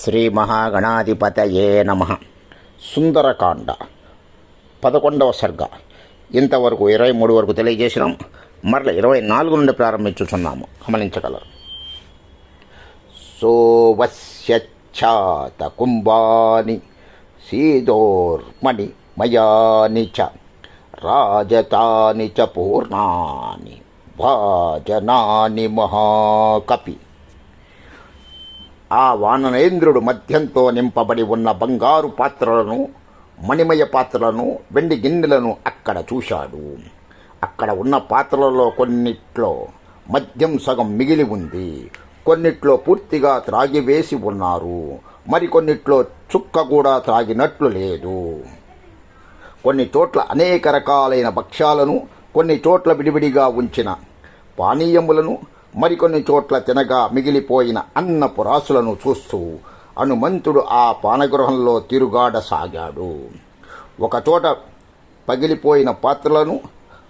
శ్రీ మహాగణాధిపతయే నమ. సుందరకాండ. పదకొండవ సర్గ. ఇంతవరకు ఇరవై మూడు వరకు తెలియజేసినాం. మరల ఇరవై నాలుగు నుండి ప్రారంభించుచున్నాము. గమనించగలరు. సోవశ్యచ్ఛాత కుంభాని సీదోర్మణి మయాని చ రాజతాని చ పూర్ణాని భాజనాని మహాకపి. ఆ వాననేంద్రుడు మధ్యంతో నింపబడి ఉన్న బంగారు పాత్రలను మణిమయ పాత్రలను వెండి గిన్నెలను అక్కడ చూశాడు. అక్కడ ఉన్న పాత్రలలో కొన్నిట్లో మద్యం సగం మిగిలి ఉంది. కొన్నిట్లో పూర్తిగా త్రాగివేసి ఉన్నారు. మరికొన్నిట్లో చుక్క కూడా త్రాగినట్లు లేదు. కొన్ని చోట్ల అనేక రకాలైన భక్ష్యాలను కొన్ని చోట్ల విడివిడిగా ఉంచిన పానీయములను మరికొన్ని చోట్ల తినగా మిగిలిపోయిన అన్నపు రాసులను చూస్తూ హనుమంతుడు ఆ పానగృహంలో తిరుగాడసాగాడు ఒకచోట పగిలిపోయిన పాత్రలను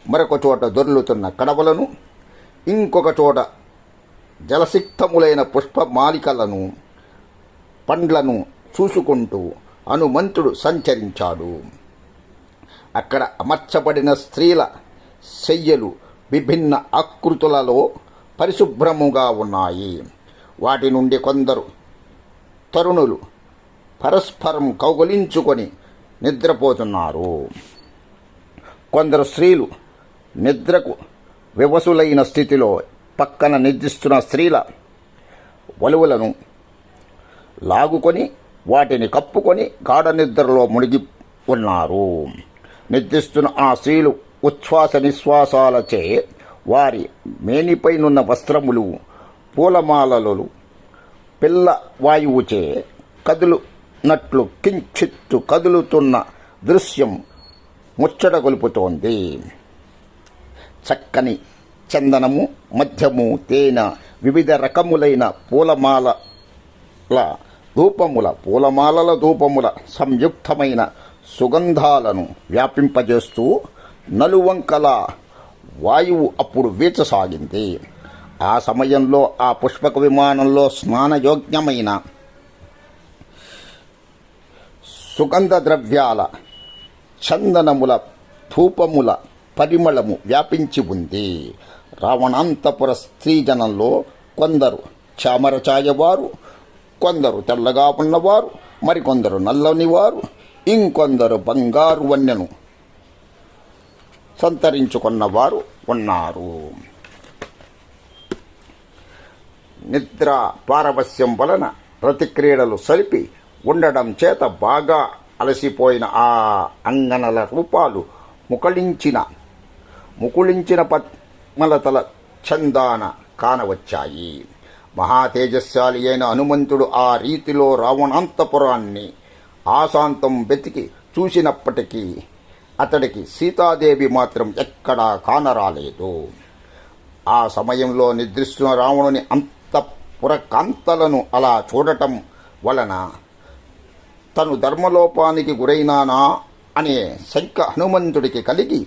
మరొక చోట దొర్లుతున్న కడవలను ఇంకొక చోట జలసిక్తములైన పుష్పమాలికలను పండ్లను చూసుకుంటూ హనుమంతుడు సంచరించాడు. అక్కడ అమర్చబడిన స్త్రీల శయ్యలు విభిన్న ఆకృతులలో పరిశుభ్రముగా ఉన్నాయి. వాటి నుండి కొందరు తరుణులు పరస్పరం కౌగులించుకొని నిద్రపోతున్నారు. కొందరు స్త్రీలు నిద్రకు వివసులైన స్థితిలో పక్కన నిద్రిస్తున్న స్త్రీల వలువలను లాగుకొని వాటిని కప్పుకొని గాఢ నిద్రలో మునిగి ఉన్నారు. నిద్రిస్తున్న ఆ స్త్రీలు ఉచ్ఛ్వాస నిశ్వాసాలచే వారి మేనిపైనున్న వస్త్రములు పూలమాలలు పిల్ల వాయువుచే కదులునట్లు కించిత్తు కదులుతున్న దృశ్యం ముచ్చట గొలుపుతోంది చక్కని చందనము మధ్యము తేనె వివిధ రకములైన పూలమాలల ధూపముల పూలమాలల ధూపముల సంయుక్తమైన సుగంధాలను వ్యాపింపజేస్తూ నలువంకల వాయువు అప్పుడు వీచసాగింది. ఆ సమయంలో ఆ పుష్పక విమానంలో స్నానయోగ్యమైన సుగంధ ద్రవ్యాల చందనముల ధూపముల పరిమళము వ్యాపించి ఉంది. రావణాంతపుర స్త్రీజనంలో కొందరు చామరచాయవారు కొందరు తెల్లగా ఉన్నవారు మరికొందరు నల్లనివారు ఇంకొందరు బంగారు వన్నెను సంతరించుకున్నవారు ఉన్నారు. నిద్ర పారవస్యం వలన ప్రతిక్రీడలు సలిపి ఉండడం చేత బాగా అలసిపోయిన ఆ అంగనల రూపాలు ముకళించిన ముకుళించిన పద్మలతల చందాన కానవచ్చాయి. మహాతేజస్శాలి అయిన హనుమంతుడు ఆ రీతిలో రావణాంతపురాన్ని ఆశాంతం వెతికి చూసినప్పటికీ అతడికి సీతాదేవి మాత్రం ఎక్కడా కానరాలేదు. ఆ సమయంలో నిద్రిస్తున్న రావణుని అంతఃపుర కాంతలను అలా చూడటం వలన తను ధర్మలోపానికి గురైనానా అనే శంక హనుమంతుడికి కలిగి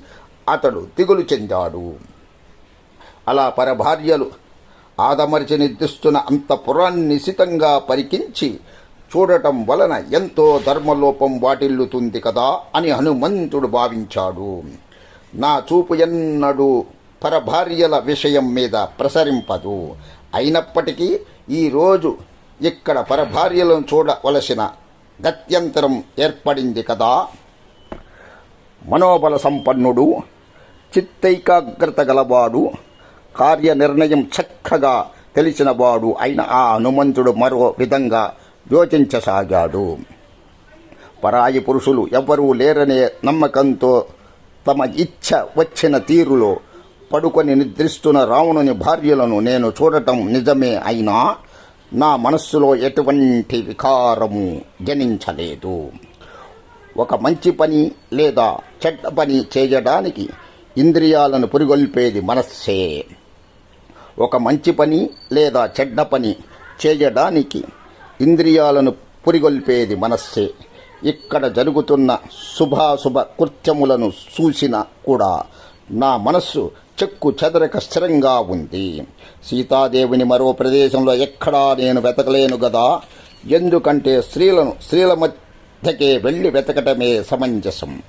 అతడు దిగులు చెందాడు. అలా పరభార్యలు ఆదమరిచి నిద్రిస్తున్న అంతఃపురాన్ని నిశితంగా పరికించి చూడటం వలన ఎంతో ధర్మలోపం వాటిల్లుతుంది కదా అని హనుమంతుడు భావించాడు. నా చూపు ఎన్నడూ పరభార్యల విషయం మీద ప్రసరింపదు. అయినప్పటికీ ఈరోజు ఇక్కడ పరభార్యలను చూడవలసిన గత్యంతరం ఏర్పడింది కదా. మనోబల సంపన్నుడు చిత్తైకాగ్రత గలవాడు కార్యనిర్ణయం చక్కగా తెలిసినవాడు అయిన ఆ హనుమంతుడు మరో విధంగా యోచించసాగాడు. పరాయి పురుషులు ఎవ్వరూ లేరనే నమ్మకంతో తమ ఇచ్ఛ వచ్చిన తీరులో పడుకొని నిద్రిస్తున్న రావణుని భార్యలను నేను చూడటం నిజమే అయినా నా మనస్సులో ఎటువంటి వికారము జనించలేదు. ఒక మంచి పని లేదా చెడ్డ పని చేయడానికి ఇంద్రియాలను పురిగొల్పేది మనస్సే. ఒక మంచి పని లేదా చెడ్డ పని చేయడానికి ఇంద్రియాలను పురిగొల్పేది మనస్సే. ఇక్కడ జరుగుతున్న శుభాశుభ కృత్యములను చూసినా కూడా నా మనస్సు చెక్కు చెదరక స్థిరంగా ఉంది. సీతాదేవిని మరో ప్రదేశంలో ఎక్కడా నేను వెతకలేను గదా. ఎందుకంటే స్త్రీలను స్త్రీల మధ్యకే వెళ్ళి వెతకటమే సమంజసం.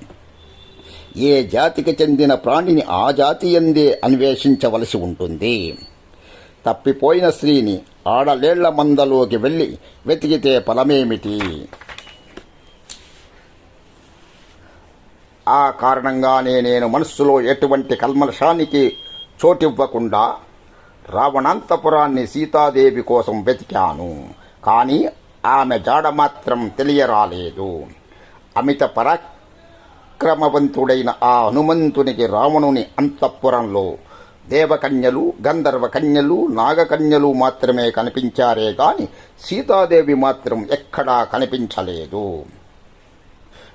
ఏ జాతికి చెందిన ప్రాణిని ఆ జాతి ఎందే అన్వేషించవలసి ఉంటుంది. తప్పిపోయిన స్త్రీని ఆడలేళ్ళ మందలోకి వెళ్ళి వెతికితే ఫలమేమిటి? ఆ కారణంగానే నేను మనస్సులో ఎటువంటి కల్మషానికి చోటివ్వకుండా రావణాంతపురాన్ని సీతాదేవి కోసం వెతికాను. కానీ ఆమె జాడ మాత్రం తెలియరాలేదు. అమిత పరాక్రమవంతుడైన ఆ హనుమంతునికి రావణుని అంతఃపురంలో దేవకన్యలు గంధర్వ కన్యలు నాగకన్యలు మాత్రమే కనిపించారే గాని సీతాదేవి మాత్రం ఎక్కడా కనిపించలేదు.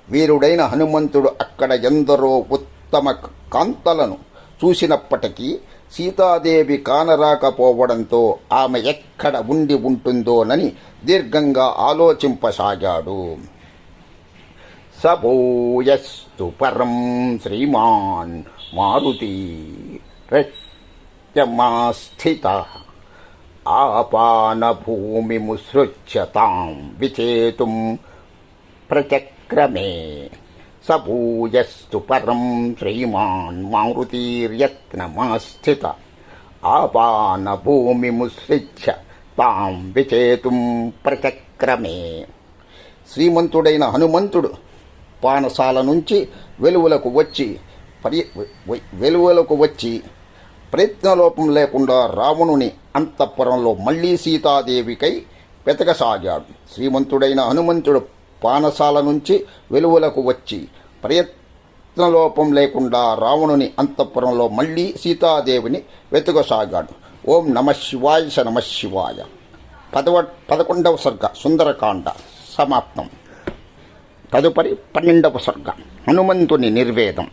వీరుడైన హనుమంతుడు అక్కడ ఎందరో ఉత్తమ కాంతలను చూసినప్పటికీ సీతాదేవి కానరాకపోవడంతో ఆమె ఎక్కడ ఉండి ఉంటుందోనని దీర్ఘంగా ఆలోచింపసాగాడు. సభూయస్తు పరం శ్రీమాన్ మారుతి రత్యమాస్థిత ఆపానభూమిముసృజ్య తాం విచేతుం ప్రచక్రమే సభూయస్తు పరం శ్రీమాన్ మారుతీర్యత్నమాస్థిత ఆపానభూమిముసృజ్య తాం విచేతుం ప్రచక్రమే శ్రీమంతుడైన హనుమంతుడు పానశాల నుంచి వెలువలకు వచ్చి పరి వెలువలకు వచ్చి ప్రయత్నలోపం లేకుండా రావణుని అంతఃపురంలో మళ్ళీ సీతాదేవికై వెతకసాగాడు. శ్రీమంతుడైన హనుమంతుడు పానశాల నుంచి వెలువలకు వచ్చి ప్రయత్నలోపం లేకుండా రావణుని అంతఃపురంలో మళ్ళీ సీతాదేవిని వెతకసాగాడు. ఓం నమ శివాయ స నమ శివాయ. పదవ పదకొండవ సర్గ సుందరకాండ సమాప్తం. తదుపరి పన్నెండవ సర్గ హనుమంతుని నిర్వేదం.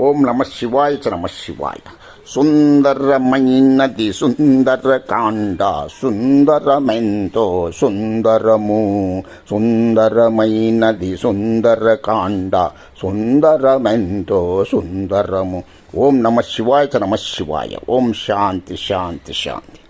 ఓం నమ శివాయ చ నమ శివాయ. సుందరమైనది సుందరకాండ సుందరమెంతో సుందరము. సుందరమైనది సుందరకాండ సుందరమెంతో సుందరము. ఓం నమ శివాయ చ నమ శివాయ. ఓం శాంతి శాంతి శాంతి.